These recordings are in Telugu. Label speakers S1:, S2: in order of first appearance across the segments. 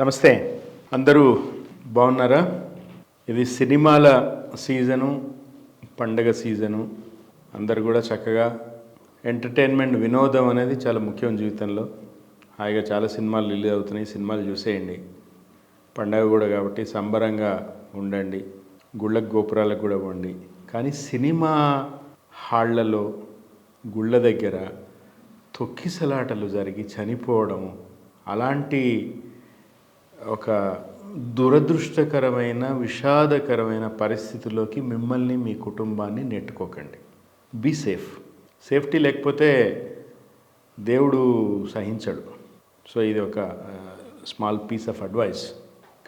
S1: నమస్తే. అందరూ బాగున్నారా? ఇది సినిమాల సీజను పండగ సీజను. అందరు కూడా చక్కగా ఎంటర్టైన్మెంట్ వినోదం అనేది చాలా ముఖ్యం జీవితంలో. హాయిగా చాలా సినిమాలు రిలీజ్ అవుతున్నాయి సినిమాలు చూసేయండి. పండగ కూడా కాబట్టి సంబరంగా ఉండండి. గుళ్ళ గోపురాలకు కూడా పోండి. కానీ సినిమా హాళ్ళలో గుళ్ళ దగ్గర తొక్కిసలాటలు జరిగి చనిపోవడము అలాంటి ఒక దురదృష్టకరమైన విషాదకరమైన పరిస్థితిలోకి మిమ్మల్ని మీ కుటుంబాన్ని నెట్టుకోకండి. బీ సేఫ్ సేఫ్టీ లేకపోతే దేవుడు సహించడు. సో ఇది ఒక small piece of advice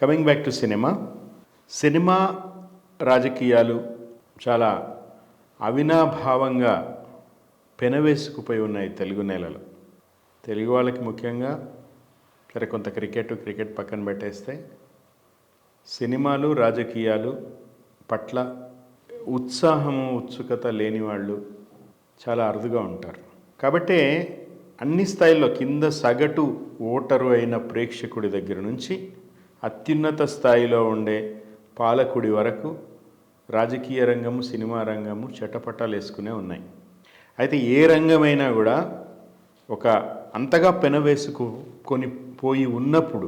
S1: coming back to cinema cinema రాజకీయాలు చాలా అవినాభావంగా పెనవేసుకుపోయి ఉన్నాయి తెలుగు నేలలో. తెలుగు వాళ్ళకి ముఖ్యంగా సరే కొంత క్రికెట్ క్రికెట్ పక్కన పెట్టేస్తే సినిమాలు రాజకీయాలు పట్ల ఉత్సాహము ఉత్సుకత లేని వాళ్ళు చాలా అరుదుగా ఉంటారు. కాబట్టే అన్ని స్థాయిల్లో కింద సగటు ఓటరు అయిన ప్రేక్షకుడి దగ్గర నుంచి అత్యున్నత స్థాయిలో ఉండే పాలకుడి వరకు రాజకీయ రంగము సినిమా రంగము చటపటాలు వేసుకునే ఉన్నాయి. అయితే ఏ రంగమైనా కూడా ఒక అంతగా పెనవేసుకు కొన్ని పోయి ఉన్నప్పుడు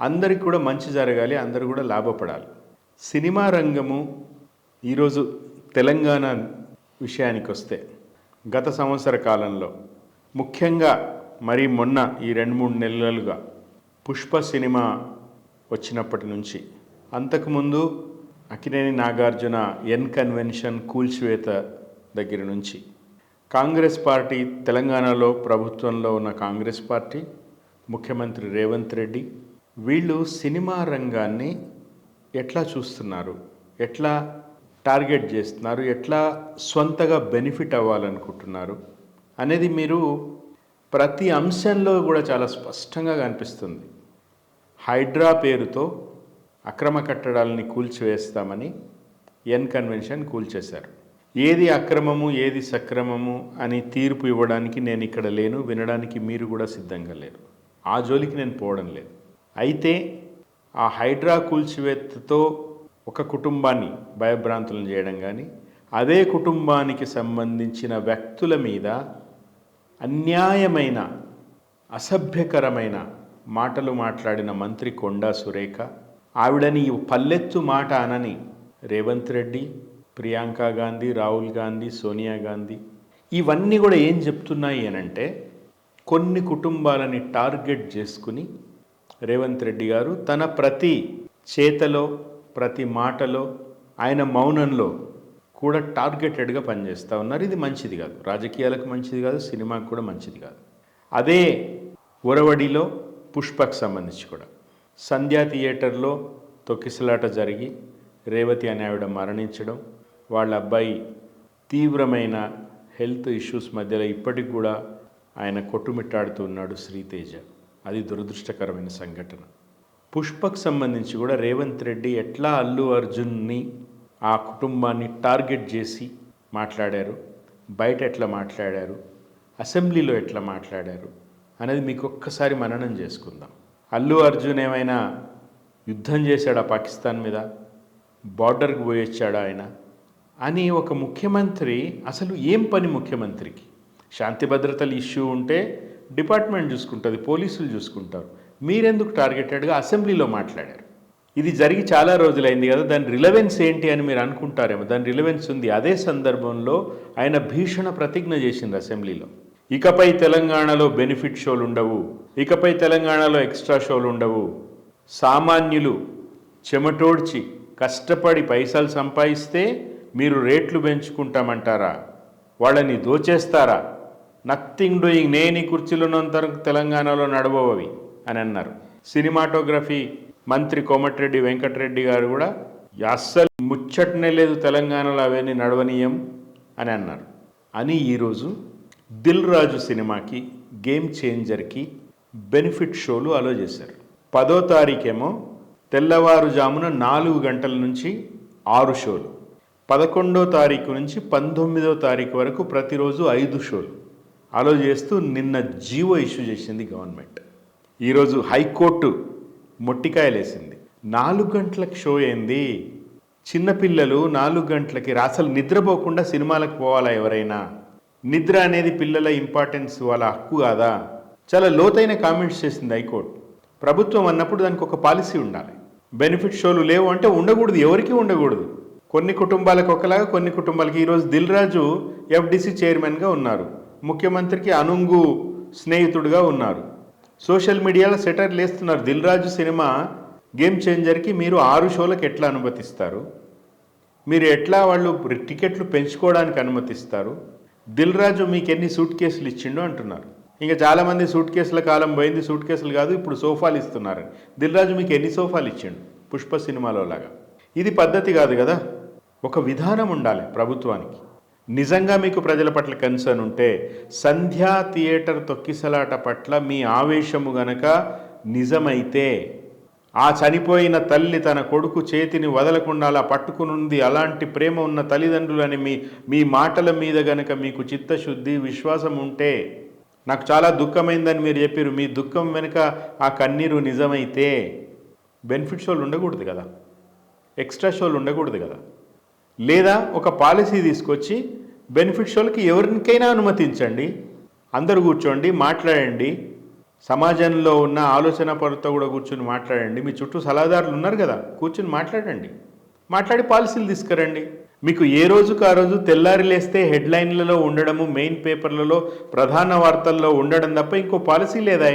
S1: అందరికి కూడా మంచి జరగాలి అందరూ కూడా లాభపడాలి. సినిమా రంగము ఈరోజు తెలంగాణ విషయానికి వస్తే గత సంవత్సర కాలంలో ముఖ్యంగా మరి మొన్న ఈ రెండు మూడు నెలలుగా పుష్ప సినిమా వచ్చినప్పటి నుంచి అంతకుముందు అకినేని నాగార్జున ఎన్ కన్వెన్షన్ కూల్చివేత దగ్గర నుంచి కాంగ్రెస్ పార్టీ తెలంగాణలో ప్రభుత్వంలో ఉన్న కాంగ్రెస్ పార్టీ ముఖ్యమంత్రి రేవంత్ రెడ్డి వీళ్ళు సినిమా రంగాన్ని ఎట్లా చూస్తున్నారు? ఎట్లా టార్గెట్ చేస్తున్నారు? ఎట్లా సొంతగా బెనిఫిట్ అవ్వాలనుకుంటున్నారు? అనేది మీరు ప్రతి అంశంలో కూడా చాలా స్పష్టంగా కనిపిస్తుంది. హైడ్రా పేరుతో అక్రమ కట్టడాలని కూల్చివేస్తామని ఎన్ కన్వెన్షన్ కూల్చేశారు. ఏది అక్రమము ఏది సక్రమము అని తీర్పు ఇవ్వడానికి నేను ఇక్కడ లేను వినడానికి మీరు కూడా సిద్ధంగా లేరు. ఆ జోలికి నేను పోవడం లేదు. అయితే ఆ హైడ్రా కూల్చివేతతో ఒక కుటుంబాన్ని భయభ్రాంతులను చేయడం కానీ అదే కుటుంబానికి సంబంధించిన వ్యక్తుల మీద అన్యాయమైన అసభ్యకరమైన మాటలు మాట్లాడిన మంత్రి కొండా సురేఖ ఆవిడని పల్లెత్తు మాట అనని రేవంత్ రెడ్డి ప్రియాంక గాంధీ రాహుల్ గాంధీ సోనియా గాంధీ ఇవన్నీ కూడా ఏం చెప్తున్నాయి అనంటే కొన్ని కుటుంబాలని టార్గెట్ చేసుకుని రేవంత్ రెడ్డి గారు తన ప్రతి చేతలో ప్రతి మాటలో ఆయన మౌనంలో కూడా టార్గెటెడ్గా పనిచేస్తూ ఉన్నారు. ఇది మంచిది కాదు. రాజకీయాలకు మంచిది కాదు సినిమాకు కూడా మంచిది కాదు. అదే ఉరవడిలో పుష్పకు సంబంధించి కూడా. సంధ్యా థియేటర్లో తొక్కిసలాట జరిగి రేవతి అనే ఆవిడ మరణించడం వాళ్ళ అబ్బాయి తీవ్రమైన హెల్త్ ఇష్యూస్ మధ్యలో ఇప్పటికి కూడా ఆయన కొట్టుమిట్టాడుతూ ఉన్నాడు శ్రీతేజ. అది దురదృష్టకరమైన సంఘటన. పుష్పకు సంబంధించి కూడా రేవంత్ రెడ్డి ఎట్లా అల్లు అర్జున్ని ఆ కుటుంబాన్ని టార్గెట్ చేసి మాట్లాడారు? బయట ఎట్లా మాట్లాడారు? అసెంబ్లీలో ఎట్లా మాట్లాడారు? అనేది మీకు ఒక్కసారి మననం చేసుకుందాం. అల్లు అర్జున్ ఏమైనా యుద్ధం చేశాడా పాకిస్తాన్ మీద? బార్డర్కి పోయొచ్చాడా ఆయన? అని ఒక ముఖ్యమంత్రి అసలు ఏం పని ముఖ్యమంత్రికి? శాంతి భద్రతల ఇష్యూ ఉంటే డిపార్ట్మెంట్ చూసుకుంటుంది పోలీసులు చూసుకుంటారు. మీరెందుకు టార్గెటెడ్గా అసెంబ్లీలో మాట్లాడారు? ఇది జరిగి చాలా రోజులైంది కదా దాని రిలవెన్స్ ఏంటి అని మీరు అనుకుంటారేమో దాని రిలవెన్స్ ఉంది. అదే సందర్భంలో ఆయన భీషణ ప్రతిజ్ఞ చేసింది అసెంబ్లీలో. ఇకపై తెలంగాణలో బెనిఫిట్ షోలు ఉండవు ఇకపై తెలంగాణలో ఎక్స్ట్రా షోలు ఉండవు. సామాన్యులు చెమటోడ్చి కష్టపడి పైసలు సంపాదిస్తే మీరు రేట్లు పెంచుకుంటామంటారా? వాళ్ళని దోచేస్తారా? నథింగ్ డూయింగ్ నేను ఈ కుర్చీలోనంత తెలంగాణలో నడవవి అని అన్నారు. సినిమాటోగ్రఫీ మంత్రి కోమటిరెడ్డి వెంకటరెడ్డి గారు కూడా అస్సలు ముచ్చటనే లేదు తెలంగాణలో అవన్నీ నడవనీయం అని అన్నారు. అని ఈరోజు దిల్ రాజు సినిమాకి గేమ్ చేంజర్కి బెనిఫిట్ షోలు అలో చేశారు. పదో తారీఖేమో తెల్లవారుజామున నాలుగు గంటల నుంచి ఆరు షోలు. పదకొండో తారీఖు నుంచి పంతొమ్మిదో తారీఖు వరకు ప్రతిరోజు ఐదు షోలు. అలో చేస్తూ నిన్న జీవో ఇష్యూ చేసింది గవర్నమెంట్. ఈరోజు హైకోర్టు మొట్టికాయలేసింది. నాలుగు గంటలకు షో ఏంది? చిన్నపిల్లలు నాలుగు గంటలకి అసలు నిద్రపోకుండా సినిమాలకు పోవాలా ఎవరైనా? నిద్ర అనేది పిల్లల ఇంపార్టెన్స్ వాళ్ళ హక్కు కాదా? చాలా లోతైన కామెంట్స్ చేసింది హైకోర్టు. ప్రభుత్వం అన్నప్పుడు దానికి ఒక పాలసీ ఉండాలి. బెనిఫిట్ షోలు లేవు అంటే ఉండకూడదు ఎవరికి ఉండకూడదు. కొన్ని కుటుంబాలకు ఒకలాగా కొన్ని కుటుంబాలకి ఈరోజు దిల్ రాజు ఎఫ్డిసి చైర్మన్గా ఉన్నారు. ముఖ్యమంత్రికి అనుంగు స్నేహితుడుగా ఉన్నారు. సోషల్ మీడియాలో సెటర్ లేస్తున్నారు. దిల్ రాజు సినిమా గేమ్ చేంజర్కి మీరు ఆరు షోలకు ఎట్లా అనుమతిస్తారు? మీరు ఎట్లా వాళ్ళు టికెట్లు పెంచుకోవడానికి అనుమతిస్తారు? దిల్ రాజు మీకు ఎన్ని సూట్ కేసులు ఇచ్చిండు అంటున్నారు. ఇంకా చాలామంది సూట్ కేసుల కాలం పోయింది. సూట్ కేసులు కాదు ఇప్పుడు సోఫాలు ఇస్తున్నారు దిల్ రాజు మీకు ఎన్ని సోఫాలు ఇచ్చిండు? పుష్ప సినిమాలో లాగా. ఇది పద్ధతి కాదు కదా. ఒక విధానం ఉండాలి ప్రభుత్వానికి. నిజంగా మీకు ప్రజల పట్ల కన్సర్న్ ఉంటే సంధ్యా థియేటర్ తొక్కిసలాట పట్ల మీ ఆవేశము గనక నిజమైతే ఆ చనిపోయిన తల్లి తన కొడుకు చేతిని వదలకుండా అలా పట్టుకునుంది అలాంటి ప్రేమ ఉన్న తల్లిదండ్రులని మీ మీ మాటల మీద గనక మీకు చిత్తశుద్ధి విశ్వాసం ఉంటే నాకు చాలా దుఃఖమైందని మీరు చెప్పారు మీ దుఃఖం వెనుక ఆ కన్నీరు నిజమైతే బెనిఫిట్ షోలు ఉండకూడదు కదా? ఎక్స్ట్రా షోలు ఉండకూడదు కదా? లేదా ఒక పాలసీ తీసుకొచ్చి బెనిఫిట్ షోలకి ఎవరికైనా అనుమతించండి. అందరూ కూర్చోండి మాట్లాడండి. సమాజంలో ఉన్న ఆలోచన పరులతో కూడా కూర్చొని మాట్లాడండి. మీ చుట్టూ సలహాదారులు ఉన్నారు కదా కూర్చొని మాట్లాడండి. మాట్లాడి పాలసీలు తీసుకురండి. మీకు ఏ రోజుకు ఆ రోజు తెల్లారి లేస్తే హెడ్లైన్లలో ఉండడము మెయిన్ పేపర్లలో ప్రధాన వార్తల్లో ఉండడం తప్ప ఇంకో పాలసీ లేదా?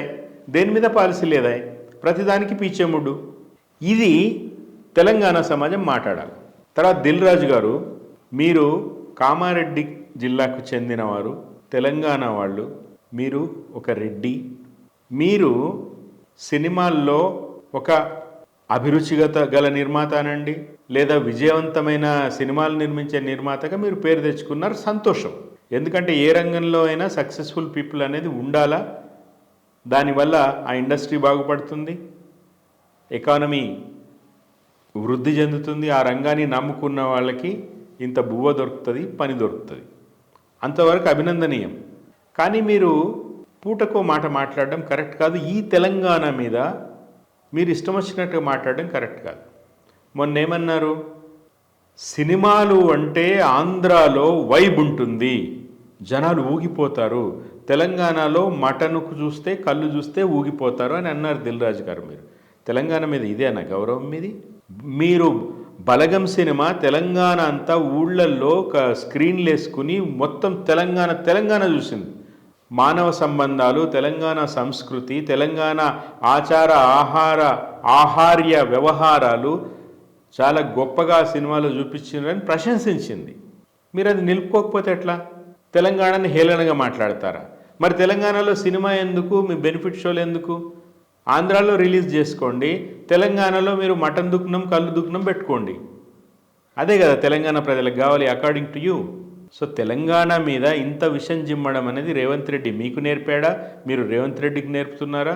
S1: దేని మీద పాలసీ లేదా? ప్రతిదానికి పీచేముడు ఇది తెలంగాణ సమాజం మాట్లాడాలి. తర్వాత దిల్ రాజు గారు మీరు కామారెడ్డి జిల్లాకు చెందినవారు తెలంగాణ వాళ్ళు మీరు ఒక రెడ్డి. మీరు సినిమాల్లో ఒక అభిరుచిగత గల నిర్మాత అనండి లేదా విజయవంతమైన సినిమాలు నిర్మించే నిర్మాతగా మీరు పేరు తెచ్చుకున్నారు సంతోషం. ఎందుకంటే ఏ రంగంలో అయినా సక్సెస్ఫుల్ పీపుల్ అనేది ఉండాలా? దానివల్ల ఆ ఇండస్ట్రీ బాగుపడుతుంది ఎకానమీ వృద్ధి చెందుతుంది ఆ రంగాన్ని నమ్ముకున్న వాళ్ళకి ఇంత బువ్వ దొరుకుతుంది పని దొరుకుతుంది. అంతవరకు అభినందనీయం. కానీ మీరు పూటకో మాట మాట్లాడడం కరెక్ట్ కాదు. ఈ తెలంగాణ మీద మీరు ఇష్టం వచ్చినట్టుగా మాట్లాడడం కరెక్ట్ కాదు. మొన్న ఏమన్నారు సినిమాలు అంటే ఆంధ్రాలో వైబ్ ఉంటుంది. జనాలు ఊగిపోతారు. తెలంగాణలో మటన్కు చూస్తే కళ్ళు చూస్తే ఊగిపోతారు అని అన్నారు దిల్రాజు గారు మీరు. తెలంగాణ మీద ఇదేనా గౌరవం మీది? మీరు బలగం సినిమా తెలంగాణ అంతా ఊళ్ళల్లో ఒక స్క్రీన్లు వేసుకుని మొత్తం తెలంగాణ తెలంగాణ చూసింది. మానవ సంబంధాలు తెలంగాణ సంస్కృతి తెలంగాణ ఆచార ఆహార ఆహార్య వ్యవహారాలు చాలా గొప్పగా సినిమాలో చూపించిందని ప్రశంసించింది. మీరు అది నిలుపుకోకపోతే ఎట్లా? తెలంగాణని హేళనగా మాట్లాడతారా? మరి తెలంగాణలో సినిమా ఎందుకు? మీ బెనిఫిట్ షోలు ఎందుకు? ఆంధ్రాలో రిలీజ్ చేసుకోండి తెలంగాణలో మీరు మటన్ దుఃఖనం కళ్ళు దుఃఖనం పెట్టుకోండి. అదే కదా తెలంగాణ ప్రజలకు కావాలి according to you so Telangana మీద ఇంత విషయం జిమ్మడం అనేది రేవంత్ రెడ్డి మీకు నేర్పాడా? మీరు రేవంత్ రెడ్డికి నేర్పుతున్నారా?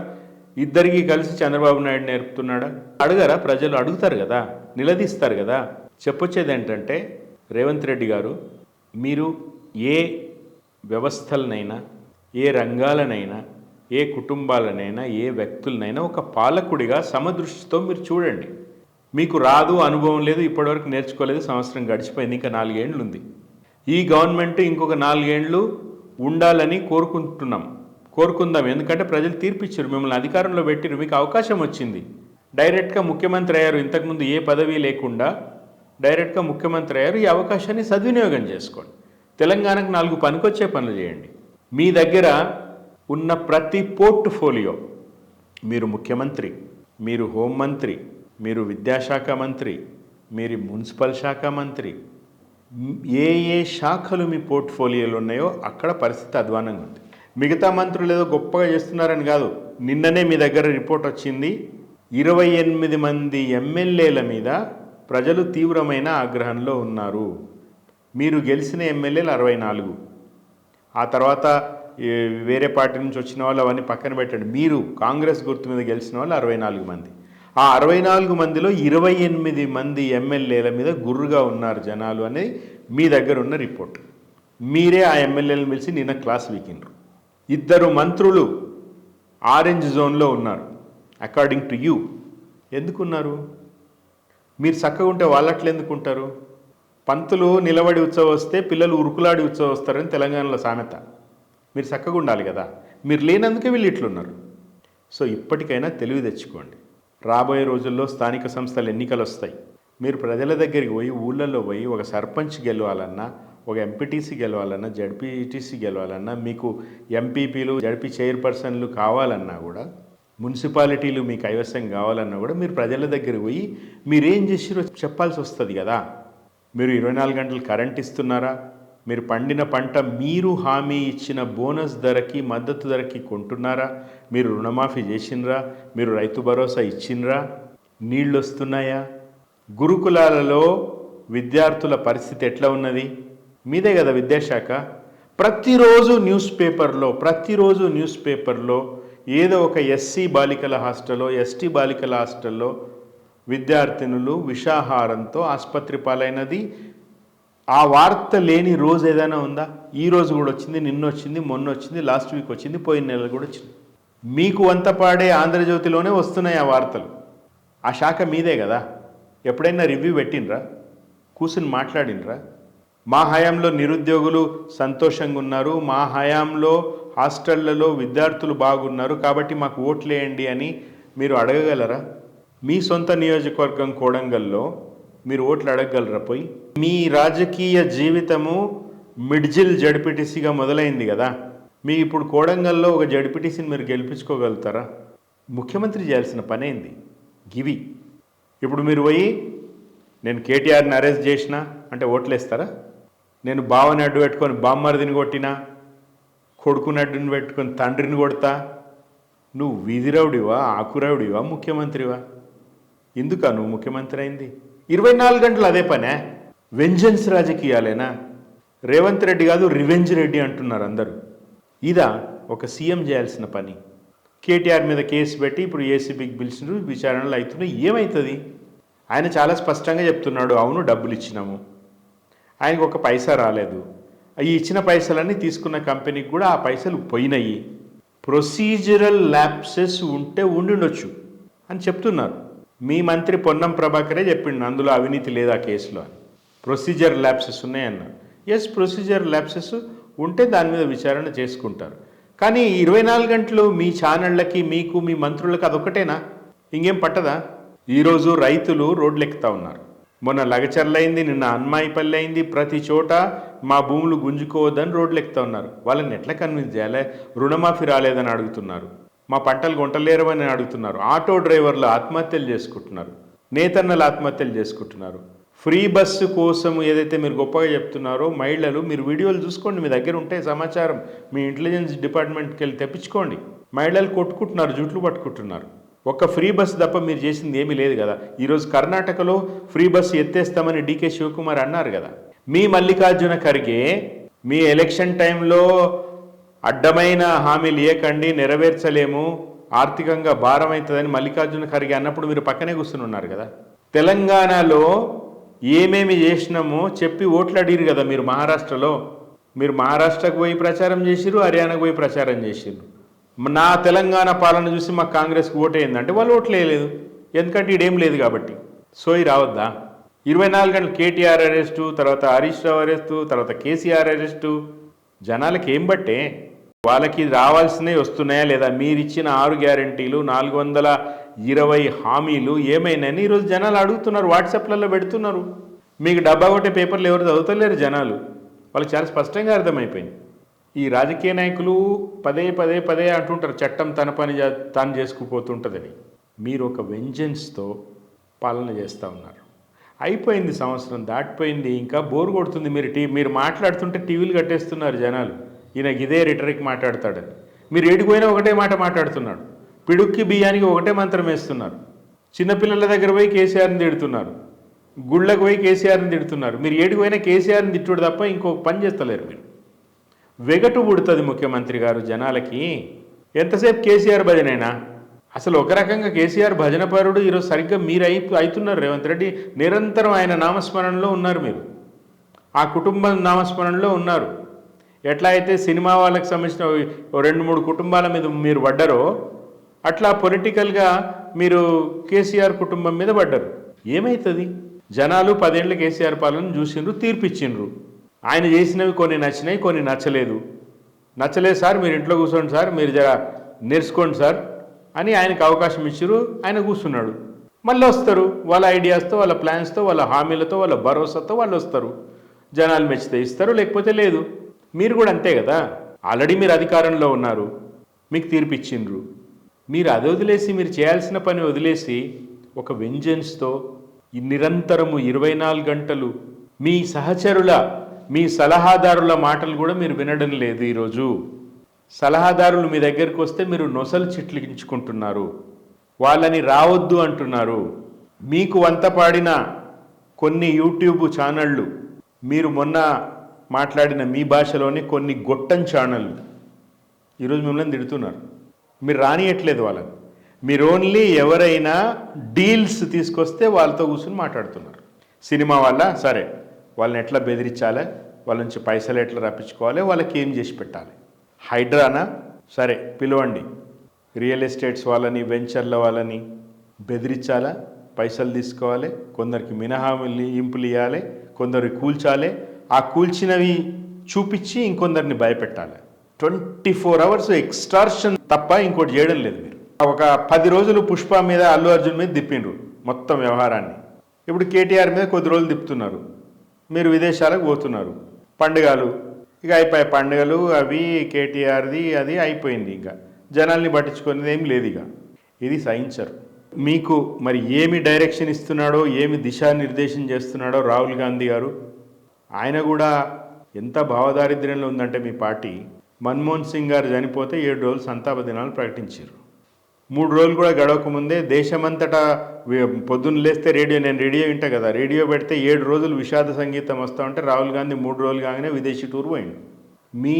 S1: ఇద్దరికి కలిసి చంద్రబాబు నాయుడు నేర్పుతున్నాడా? అడగరా ప్రజలు అడుగుతారు కదా నిలదీస్తారు కదా. చెప్పొచ్చేది ఏంటంటే రేవంత్ రెడ్డి గారు మీరు ఏ వ్యవస్థలనైనా ఏ రంగాలనైనా ఏ కుటుంబాలనైనా ఏ వ్యక్తులనైనా ఒక పాలకుడిగా సమదృష్టితో మీరు చూడండి. మీకు రాదు అనుభవం లేదు ఇప్పటివరకు నేర్చుకోలేదు సంవత్సరం గడిచిపోయింది ఇంకా నాలుగేండ్లు ఉంది ఈ గవర్నమెంట్ ఇంకొక నాలుగేండ్లు ఉండాలని కోరుకుంటున్నాం. కోరుకుందాం ఎందుకంటే ప్రజలు తీర్పిచ్చారు మిమ్మల్ని అధికారంలో పెట్టిరు మీకు అవకాశం వచ్చింది. డైరెక్ట్గా ముఖ్యమంత్రి అయ్యారు ఇంతకుముందు ఏ పదవి లేకుండా డైరెక్ట్గా ముఖ్యమంత్రి అయ్యారు ఈ అవకాశాన్ని సద్వినియోగం చేసుకోండి. తెలంగాణకు నాలుగు పనికొచ్చే పనులు చేయండి. మీ దగ్గర ఉన్న ప్రతి పోర్ట్ఫోలియో మీరు ముఖ్యమంత్రి మీరు హోంమంత్రి మీరు విద్యాశాఖ మంత్రి మీరు మున్సిపల్ శాఖ మంత్రి ఏ ఏ శాఖలు మీ పోర్ట్ఫోలియోలు ఉన్నాయో అక్కడ పరిస్థితి అధ్వానంగా ఉంది. మిగతా మంత్రులు ఏదో గొప్పగా చేస్తున్నారని కాదు. నిన్ననే మీ దగ్గర రిపోర్ట్ వచ్చింది. ఇరవై ఎనిమిది మంది ఎమ్మెల్యేల మీద ప్రజలు తీవ్రమైన ఆగ్రహంలో ఉన్నారు. మీరు గెలిచిన ఎమ్మెల్యేలు అరవై నాలుగు. ఆ తర్వాత వేరే పార్టీ నుంచి వచ్చిన వాళ్ళు అవన్నీ పక్కన పెట్టండి. మీరు కాంగ్రెస్ గుర్తు మీద గెలిచిన వాళ్ళు అరవై నాలుగు మంది. ఆ అరవై నాలుగు మందిలో ఇరవై ఎనిమిది మంది ఎమ్మెల్యేల మీద గుర్రుగా ఉన్నారు జనాలు అనేది మీ దగ్గర ఉన్న రిపోర్ట్. మీరే ఆ ఎమ్మెల్యేలను పిలిచి నిన్న క్లాస్ వీకిండ్రు. ఇద్దరు మంత్రులు ఆరెంజ్ జోన్లో ఉన్నారు. అకార్డింగ్ టు యూ ఎందుకున్నారు? మీరు చక్కగా ఉంటే వాళ్ళట్లు ఎందుకుంటారు? పంతులు నిలబడి ఉత్సవం వస్తే పిల్లలు ఉరుకులాడి ఉత్సవం వస్తారని తెలంగాణలో సామెత. మీరు చక్కగా ఉండాలి కదా. మీరు లేనందుకే వీళ్ళు ఇట్లున్నారు. సో ఇప్పటికైనా తెలివి తెచ్చుకోండి. రాబోయే రోజుల్లో స్థానిక సంస్థల ఎన్నికలు వస్తాయి మీరు ప్రజల దగ్గరికి పోయి ఊళ్ళల్లో పోయి ఒక సర్పంచ్ గెలవాలన్నా ఒక ఎంపీటీసీ గెలవాలన్నా జడ్పీటీసీ గెలవాలన్నా మీకు ఎంపీపీలు జడ్పీ చైర్పర్సన్లు కావాలన్నా కూడా మున్సిపాలిటీలు మీ కైవసం కావాలన్నా కూడా మీరు ప్రజల దగ్గర పోయి మీరేం చేసిరో చెప్పాల్సి వస్తుంది కదా. మీరు ఇరవై నాలుగు గంటలు కరెంట్ ఇస్తున్నారా? మీరు పండిన పంట మీరు హామీ ఇచ్చిన బోనస్ ధరకి మద్దతు ధరకి కొంటున్నారా? మీరు రుణమాఫీ చేసినరా? మీరు రైతు భరోసా ఇచ్చినరా? నీళ్ళు వస్తున్నాయా గురుకులాలలో విద్యార్థుల పరిస్థితి ఎట్లా ఉన్నది? మీదే కదా విద్యాశాఖ. ప్రతిరోజు న్యూస్ పేపర్లో ప్రతిరోజు న్యూస్ పేపర్లో ఏదో ఒక ఎస్సీ బాలికల హాస్టల్లో ఎస్టీ బాలికల హాస్టల్లో విద్యార్థినులు విషాహారంతో ఆసుపత్రి పాలైనది. ఆ వార్త లేని రోజు ఏదైనా ఉందా? ఈ రోజు కూడా వచ్చింది నిన్న వచ్చింది మొన్న వచ్చింది లాస్ట్ వీక్ వచ్చింది పోయిన నెల కూడా వచ్చింది. మీకు వంత పాడే ఆంధ్రజ్యోతిలోనే వస్తున్నాయి ఆ వార్తలు. ఆ శాఖ మీదే కదా? ఎప్పుడైనా రివ్యూ పెట్టినరా కూర్చుని మాట్లాడినరా మా హయాంలో నిరుద్యోగులు సంతోషంగా ఉన్నారు మా హయాంలో హాస్టళ్ళలో విద్యార్థులు బాగున్నారు కాబట్టి మాకు ఓట్లేయండి అని మీరు అడగగలరా? మీ సొంత నియోజకవర్గం కోడంగల్లో మీరు ఓట్లు అడగగలరా పోయి? మీ రాజకీయ జీవితము మిడ్జిల్ జడ్పీటీసీగా మొదలైంది కదా. మీ ఇప్పుడు కోడంగల్లో ఒక జడ్పీటీసీని మీరు గెలిపించుకోగలుగుతారా? ముఖ్యమంత్రి చేయాల్సిన పనేంది గివి. ఇప్పుడు మీరు పోయి నేను కేటీఆర్ని అరెస్ట్ చేసిన అంటే ఓట్లేస్తారా? నేను బావని అడ్డు పెట్టుకొని బామ్మర్దిని కొట్టినా కొడుకుని అడ్డుని పెట్టుకొని తండ్రిని కొడతా? నువ్వు వీధిరవుడివా ఆకురవుడివా ముఖ్యమంత్రివా? ఎందుకా నువ్వు ముఖ్యమంత్రి అయింది? ఇరవై నాలుగు గంటలు అదే పనే? వెంజన్స్ రాజకీయాలేనా? రేవంత్ రెడ్డి కాదు రివెంజ్ రెడ్డి అంటున్నారు అందరూ. ఇదా ఒక సీఎం చేయాల్సిన పని. కేటీఆర్ మీద కేసు పెట్టి ఇప్పుడు ఏసీబీకి పిలిచిన విచారణలు అవుతున్నాయి. ఏమవుతుంది ఆయన చాలా స్పష్టంగా చెప్తున్నాడు అవును డబ్బులు ఇచ్చినాము. ఆయనకు ఒక పైసా రాలేదు. ఈ ఇచ్చిన పైసలన్నీ తీసుకున్న కంపెనీకి కూడా ఆ పైసలు పోయినాయి. ప్రొసీజరల్ ల్యాప్సెస్ ఉంటే ఉండుండొచ్చు అని చెప్తున్నారు. మీ మంత్రి పొన్నం ప్రభాకరే చెప్పిండు అందులో అవినీతి లేదా కేసులో అని. ప్రొసీజర్ ల్యాప్సెస్ ఉన్నాయన్న ఎస్ ప్రొసీజర్ ల్యాప్సెస్ ఉంటే దాని మీద విచారణ చేసుకుంటారు. కానీ ఇరవై నాలుగు గంటలు మీ ఛానళ్ళకి మీకు మీ మంత్రులకు అదొకటేనా ఇంకేం పట్టదా? ఈరోజు రైతులు రోడ్లు ఎక్కుతా ఉన్నారు. మొన్న లగచర్లైంది నిన్న అన్మాయిపల్లి అయింది. ప్రతి చోట మా భూములు గుంజుకోవద్దని రోడ్లు ఎక్కుతా ఉన్నారు. వాళ్ళని ఎట్లా కన్విన్స్ చేయాలి? రుణమాఫీ రాలేదని అడుగుతున్నారు. మా పంటలు గుంటలేరవని అడుగుతున్నారు. ఆటో డ్రైవర్లు ఆత్మహత్యలు చేసుకుంటున్నారు. నేతన్నలు ఆత్మహత్యలు చేసుకుంటున్నారు. ఫ్రీ బస్సు కోసం ఏదైతే మీరు గొప్పగా చెప్తున్నారో మహిళలు మీరు వీడియోలు చూసుకోండి. మీ దగ్గర ఉంటే సమాచారం. మీ ఇంటెలిజెన్స్ డిపార్ట్మెంట్కి వెళ్ళి తెప్పించుకోండి. మహిళలు కొట్టుకుంటున్నారు జుట్లు పట్టుకుంటున్నారు. ఒక్క ఫ్రీ బస్సు తప్ప మీరు చేసింది ఏమీ లేదు కదా. ఈరోజు కర్ణాటకలో ఫ్రీ బస్సు ఎత్తేస్తామని డీకే శివకుమార్ అన్నారు కదా. మీ మల్లికార్జున ఖర్గే మీ ఎలక్షన్ టైంలో అడ్డమైన హామీలు ఇవ్వకండి నెరవేర్చలేము ఆర్థికంగా భారం అవుతుందని మల్లికార్జున ఖర్గే అన్నప్పుడు మీరు పక్కనే కూర్చుని ఉన్నారు కదా. తెలంగాణలో ఏమేమి చేసినామో చెప్పి ఓట్లు అడిగిరు కదా మీరు మహారాష్ట్రలో. మీరు మహారాష్ట్రకు పోయి ప్రచారం చేసిరు హర్యానాకు పోయి ప్రచారం చేసిరు నా తెలంగాణ పాలన చూసి మాకు కాంగ్రెస్కి ఓటేయిందంటే వాళ్ళు ఓట్లు వేయలేదు ఎందుకంటే ఇడేం లేదు కాబట్టి. సోయి రావద్దా? ఇరవై నాలుగు గంటలు కేటీఆర్ అరెస్టు తర్వాత హరీష్ రావు అరెస్టు తర్వాత కేసీఆర్ అరెస్టు. జనాలకి ఏం బట్టే? వాళ్ళకి రావాల్సినవి వస్తున్నాయా లేదా? మీరిచ్చిన ఆరు గ్యారంటీలు నాలుగు వందల ఇరవై హామీలు ఏమైనాయని ఈరోజు జనాలు అడుగుతున్నారు వాట్సాప్లలో పెడుతున్నారు. మీకు డబ్బా కొట్టే పేపర్లు ఎవరు చదువుతలేరు జనాలు. వాళ్ళకి చాలా స్పష్టంగా అర్థమైపోయింది. ఈ రాజకీయ నాయకులు పదే పదే పదే అంటుంటారు చట్టం తన పని తాను చేసుకుపోతుంటుందని. మీరు ఒక వెంజన్స్తో పాలన చేస్తూ ఉన్నారు. అయిపోయింది సంవత్సరం దాటిపోయింది ఇంకా బోర్ కొడుతుంది మీరు టీ మీరు మాట్లాడుతుంటే టీవీలు కట్టేస్తున్నారు జనాలు. ఈయన ఇదే రిటరిక్ మాట్లాడతాడని మీరు ఏడిపోయినా ఒకటే మాట మాట్లాడుతున్నాడు పిడుక్కి బియ్యానికి ఒకటే మంత్రం వేస్తున్నారు. చిన్నపిల్లల దగ్గర పోయి కేసీఆర్ని తిడుతున్నారు. గుళ్ళకు పోయి కేసీఆర్ని తిడుతున్నారు. మీరు ఏడిపోయినా కేసీఆర్ని తిట్టుడు తప్ప ఇంకొక పని చేస్తలేరు మీరు. వెగటు పుడుతుంది ముఖ్యమంత్రి గారు జనాలకి. ఎంతసేపు కేసీఆర్ భజనైనా? అసలు ఒక రకంగా కేసీఆర్ భజనపరుడు ఈరోజు సరిగ్గా మీరు అయి అవుతున్నారు రేవంత్ రెడ్డి. నిరంతరం ఆయన నామస్మరణలో ఉన్నారు మీరు. ఆ కుటుంబం నామస్మరణలో ఉన్నారు. ఎట్లా అయితే సినిమా వాళ్ళకి సంబంధించిన ఓ రెండు మూడు కుటుంబాల మీద మీరు పడ్డారో అట్లా పొలిటికల్గా మీరు కేసీఆర్ కుటుంబం మీద పడ్డారు. ఏమవుతుంది జనాలు పదేళ్ళు కేసీఆర్ పాలన చూసిండ్రు తీర్పిచ్చిండ్రు. ఆయన చేసినవి కొన్ని నచ్చినాయి కొన్ని నచ్చలేదు. నచ్చలేదు సార్ మీరు ఇంట్లో కూర్చోండి సార్ మీరు జర నేర్చుకోండి సార్ అని ఆయనకు అవకాశం ఇచ్చారు ఆయన కూర్చున్నాడు. మళ్ళీ వస్తారు వాళ్ళ ఐడియాస్తో వాళ్ళ ప్లాన్స్తో వాళ్ళ హామీలతో వాళ్ళ భరోసాతో వాళ్ళు వస్తారు. జనాలు మెచ్చితే ఇస్తారు లేకపోతే లేదు. మీరు కూడా అంతే కదా? ఆల్రెడీ మీరు అధికారంలో ఉన్నారు. మీకు తీర్పిచ్చిండ్రు. మీరు అది వదిలేసి మీరు చేయాల్సిన పని వదిలేసి ఒక వెంజెన్స్తో నిరంతరము ఇరవై నాలుగు గంటలు మీ సహచరుల మీ సలహాదారుల మాటలు కూడా మీరు వినడం లేదు ఈరోజు. సలహాదారులు మీ దగ్గరికి వస్తే మీరు నొసలు చిట్లించుకుంటున్నారు. వాళ్ళని రావద్దు అంటున్నారు. మీకు వంత పాడిన కొన్ని యూట్యూబ్ ఛానళ్ళు మీరు మొన్న మాట్లాడిన మీ భాషలోని కొన్ని గొట్టం ఛానళ్ళు. ఈరోజు మిమ్మల్ని తిడుతున్నారు. మీరు రానియట్లేదు వాళ్ళని. మీరు ఓన్లీ ఎవరైనా డీల్స్ తీసుకొస్తే వాళ్ళతో కూర్చుని మాట్లాడుతున్నారు. సినిమా వల్ల సరే. వాళ్ళని ఎట్లా బెదిరించాలి? వాళ్ళ నుంచి పైసలు ఎట్లా రప్పించుకోవాలి? వాళ్ళకి ఏం చేసి పెట్టాలి? హైడ్రానా? సరే పిలవండి. రియల్ ఎస్టేట్స్ వాళ్ళని వెంచర్ల వాళ్ళని బెదిరించాలా? పైసలు తీసుకోవాలి? కొందరికి మినహాములు ఇంపులు ఇవ్వాలి? కొందరు కూల్చాలి? ఆ కూల్చినవి చూపించి ఇంకొందరిని భయపెట్టాలి. ట్వంటీ ఫోర్ అవర్స్ ఎక్స్టార్షన్ తప్ప ఇంకోటి చేయడం లేదు మీరు. ఒక పది రోజులు పుష్ప మీద అల్లు అర్జున్ మీద తిప్పిండ్రు మొత్తం వ్యవహారాన్ని. ఇప్పుడు కేటీఆర్ మీద కొద్ది రోజులు తిప్పుతున్నారు. మీరు విదేశాలకు పోతున్నారు. పండుగలు ఇక అయిపోయాయి పండుగలు అవి కేటీఆర్ది అది అయిపోయింది ఇంకా. జనాల్ని పట్టించుకునేది ఏం లేదు ఇక. ఇది సహించరు. మీకు మరి ఏమి డైరెక్షన్ ఇస్తున్నాడో ఏమి దిశానిర్దేశం చేస్తున్నాడో రాహుల్ గాంధీ గారు? ఆయన కూడా ఎంత భావదారిద్ర్యంలో ఉందంటే మీ పార్టీ మన్మోహన్ సింగ్ గారు చనిపోతే ఏడు రోజులు సంతాప దినాలు ప్రకటించారు. మూడు రోజులు కూడా గడవకముందే దేశమంతటా పొద్దున్న లేస్తే రేడియో నేను రేడియో వింటా కదా రేడియో పెడితే ఏడు రోజులు విషాద సంగీతం వస్తూ ఉంటే రాహుల్ గాంధీ మూడు రోజులు కాగానే విదేశీ టూర్ పోయింది మీ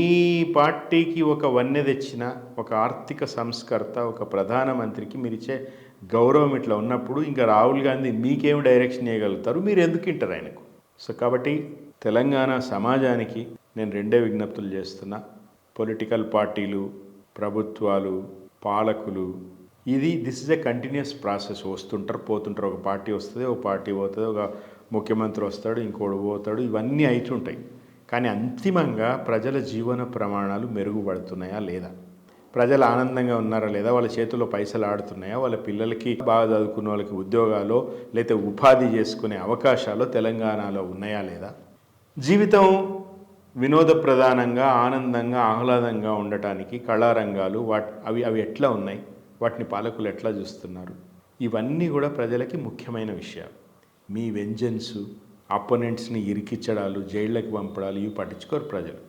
S1: పార్టీకి ఒక వన్నె తెచ్చిన ఒక ఆర్థిక సంస్కర్త ఒక ప్రధానమంత్రికి మీరు ఇచ్చే గౌరవం ఇట్లా ఉన్నప్పుడు ఇంకా రాహుల్ గాంధీ మీకేం డైరెక్షన్ ఇవ్వగలుగుతారు మీరు ఎందుకు ఇంటారు ఆయనకు? సో కాబట్టి తెలంగాణ సమాజానికి నేను రెండే విజ్ఞప్తులు చేస్తున్నా. పొలిటికల్ పార్టీలు ప్రభుత్వాలు పాలకులు ఇది this is a continuous process వస్తుంటారు పోతుంటారు. ఒక పార్టీ వస్తుంది ఒక పార్టీ పోతుంది ఒక ముఖ్యమంత్రి వస్తాడు ఇంకోడు పోతాడు. ఇవన్నీ అవుతుంటాయి కానీ అంతిమంగా ప్రజల జీవన ప్రమాణాలు మెరుగుపడుతున్నాయా లేదా? ప్రజలు ఆనందంగా ఉన్నారా లేదా? వాళ్ళ చేతుల్లో పైసలు ఆడుతున్నాయా? వాళ్ళ పిల్లలకి బాగా చదువుకున్న వాళ్ళకి ఉద్యోగాలు లేకపోతే ఉపాధి చేసుకునే అవకాశాలు తెలంగాణలో ఉన్నాయా లేదా? జీవితం వినోద ప్రధానంగా ఆనందంగా ఆహ్లాదంగా ఉండటానికి కళారంగాలు వాట్ అవి అవి ఎట్లా ఉన్నాయి? వాటిని పాలకులు ఎట్లా చూస్తున్నారు? ఇవన్నీ కూడా ప్రజలకి ముఖ్యమైన విషయాలు. మీ వెంజన్స్ అపోనెంట్స్ని ఇరికిచ్చడాలు జైళ్ళకి పంపడాలు ఇవి పట్టించుకోరు ప్రజలు.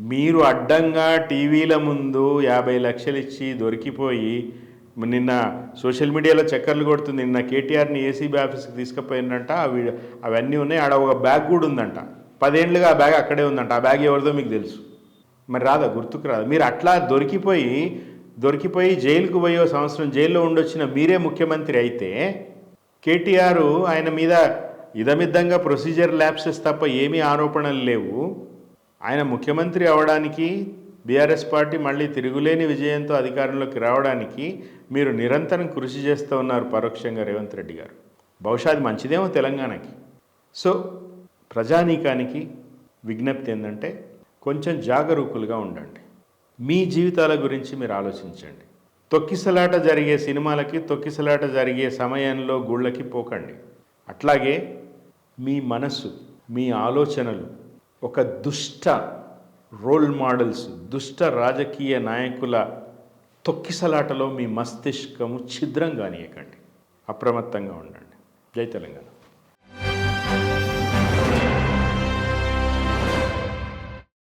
S1: మీరు అడ్డంగా టీవీల ముందు యాభై లక్షలు ఇచ్చి దొరికిపోయి నిన్న సోషల్ మీడియాలో చక్కర్లు కొడుతుంది నిన్న కేటీఆర్ని ఏసీబీ ఆఫీస్కి తీసుకుపోయిందంట అవి అవన్నీ ఉన్నాయి. ఆడ ఒక బ్యాగ్ కూడా ఉందంట. పదేండ్లుగా ఆ బ్యాగ్ అక్కడే ఉందంట. ఆ బ్యాగ్ ఎవరిదో మీకు తెలుసు. మరి రాదా? గుర్తుకు రాదు? మీరు అట్లా దొరికిపోయి దొరికిపోయి జైలుకు పోయే ఓ సంవత్సరం జైల్లో ఉండొచ్చిన మీరే ముఖ్యమంత్రి అయితే కేటీఆర్ ఆయన మీద ఇదమిద్దంగా ప్రొసీజర్ ల్యాప్సెస్ తప్ప ఏమీ ఆరోపణలు లేవు. ఆయన ముఖ్యమంత్రి అవడానికి బీఆర్ఎస్ పార్టీ మళ్ళీ తిరుగులేని విజయంతో అధికారంలోకి రావడానికి మీరు నిరంతరం కృషి చేస్తూ ఉన్నారు పరోక్షంగా రేవంత్ రెడ్డి గారు. బహుశా అది మంచిదేమో తెలంగాణకి. సో ప్రజానీకానికి విజ్ఞప్తి ఏంటంటే కొంచెం జాగరూకులుగా ఉండండి. మీ జీవితాల గురించి మీరు ఆలోచించండి. తొక్కిసలాట జరిగే సినిమాలకి తొక్కిసలాట జరిగే సమయంలో గుళ్ళకి పోకండి. అట్లాగే మీ మనసు మీ ఆలోచనలు ఒక దుష్ట రోల్ మోడల్స్ దుష్ట రాజకీయ నాయకుల తొక్కిసలాటలో మీ మస్తిష్కము ఛిద్రం కానీయకండి అప్రమత్తంగా ఉండండి. జై తెలంగాణ.